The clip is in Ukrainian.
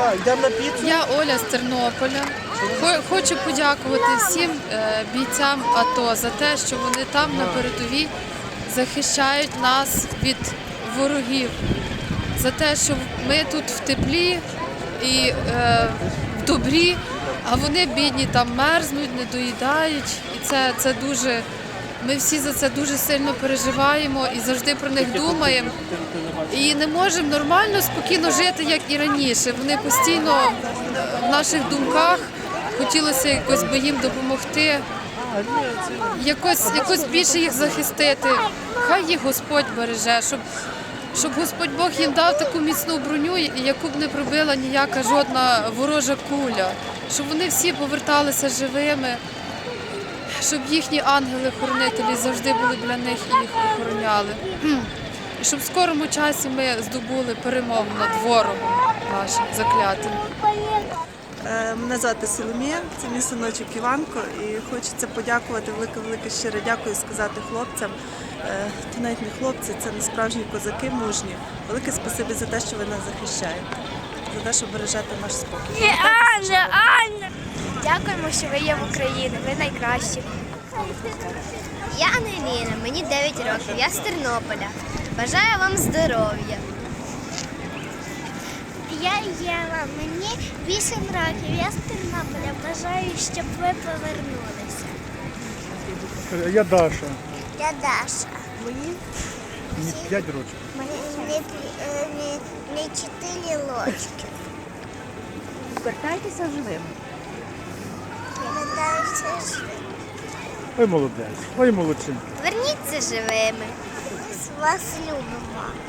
Да, йдемо на піцу. Я Оля з Тернополя. Хочу подякувати всім е, бійцям АТО за те, що вони там на передовій захищають нас від ворогів. За те, що ми тут в теплі і е, в добрі, а вони бідні там мерзнуть, не доїдають. І це, це дуже. Ми всі за це дуже сильно переживаємо і завжди про них думаємо. І не можемо нормально, спокійно жити, як і раніше. Вони постійно в наших думках хотілося якось би їм допомогти, якось, якось більше їх захистити. Хай їх Господь береже, щоб, щоб Господь Бог їм дав таку міцну броню, яку б не пробила ніяка жодна ворожа куля, щоб вони всі поверталися живими, щоб їхні ангели-хоронителі завжди були для них і їх охороняли. І щоб в скорому часі ми здобули перемогу над ворогом нашим заклятим. Е, Мене звати Соломія, це мій синочок Іванко, і хочеться подякувати велике-велике щире дякую сказати хлопцям. Е, То навіть не хлопці, це не справжні козаки мужні. Велике спасибі за те, що ви нас захищаєте, за те, що бережете наш спокій. Анна, Анна! Дякуємо, що ви є в Україні. Ви найкращі. Я Ангеліна, мені 9 років, я з Тернополя. Бажаю вам здоров'я. Я Єва, мені 8 років. Я з Тернополя. Бажаю, щоб ви повернулися. Я Даша, Я Даша. мені 5 років. Мені не, не, не 4 ложки. Звертайтеся живими. Вертаюся живими. Ой, молодець, ой, молодчинка. Верніться живими. Вас любимо.